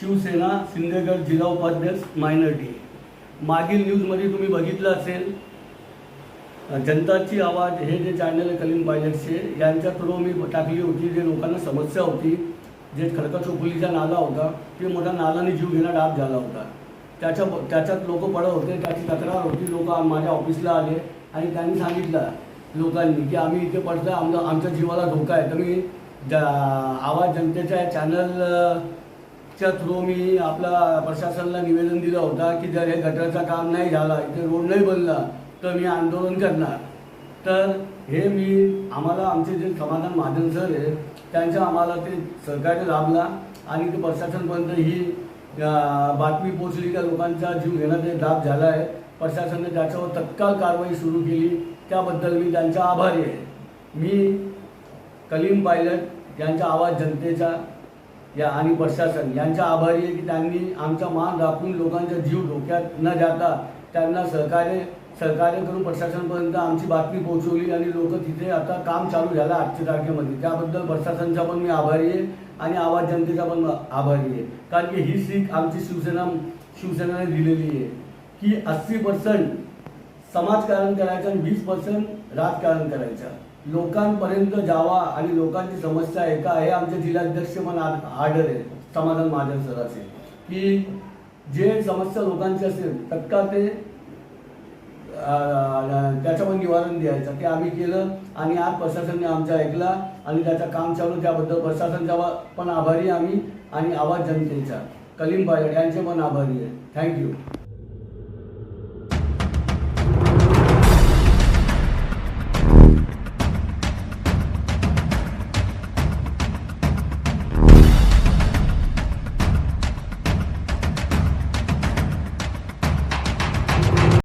शिवसेना सिंदेगड जिल्हा उपाध्यक्ष मायनॉरिटी मागील न्यूजमध्ये तुम्ही बघितलं असेल जनताची आवाज हे जे चॅनल आहे कलीम पायलटचे यांच्या थ्रू मी टाकली होती जे लोकांना समस्या होती जे खडकाचोपलीचा नाला होता ते मोठा नालाने जीव घेणा डाब झाला होता. त्याच्या त्याच्यात लोक पडत होते त्याची तक्रार होती लोक माझ्या ऑफिसला आले आणि त्यांनी सांगितलं लोकांनी की आम्ही इथे पडलं आमच्या आमच्या जीवाला धोका आहे. तर मी ज- आवाज जनतेच्या चॅनल च्या थ्रू मी आपल्या प्रशासनाला निवेदन दिलं होता की जर हे गटरचं काम नाही झालं इथे रोड नाही बनला तर मी आंदोलन करणार. तर हे मी आम्हाला आमचे जे समाधान महाजन सर आहे त्यांचं आम्हाला ते सहकार्य लाभला आणि ते प्रशासनपर्यंत ही बातमी पोचली का लोकांचा जीव घेण्याचा दाब झाला आहे प्रशासनाने त्याच्यावर तत्काळ कारवाई सुरू केली. त्याबद्दल मी त्यांचा आभारी आहे. मी कलीम पायलट यांचा आवाज जनतेचा या आणि प्रशासन यांच्या आभारी आहे की त्यांनी आमचा मान राखून लोकांचा जीव धोक्यात न जाता त्यांना सहकार्य सहकार्य करून प्रशासनपर्यंत आमची बातमी पोहोचवली आणि लोक तिथे आता काम चालू झालं आजच्या तारखेमध्ये. त्याबद्दल प्रशासनचा पण मी आभारी आहे आणि आवाज जनतेचा पण आभारी आहे. कारण की ही सीख आमची शिवसेना शिवसेनेने दिलेली आहे की अस्सी पर्सेंट समाजकारण करायचं आणि वीस पर्सेंट राजकारण करायचं. लोकांपर्यंत जावा आणि लोकांची समस्या आहे का हे आमचे जिल्हाध्यक्ष मला आर्डर आहे समाधान महाजन सर असेल. की जे समस्या लोकांची असेल तत्काळ ते त्याच्यावर त्याचं पण निवारण द्यायचं. ते आम्ही केलं आणि आज प्रशासनाने आमचं ऐकला आणि त्याचं काम चालू त्याबद्दल प्रशासनचा पण आभारी आहे आम्ही आणि आवाज जनतेचा. कलीम पायलट यांचे पण आभारी आहे. थँक्यू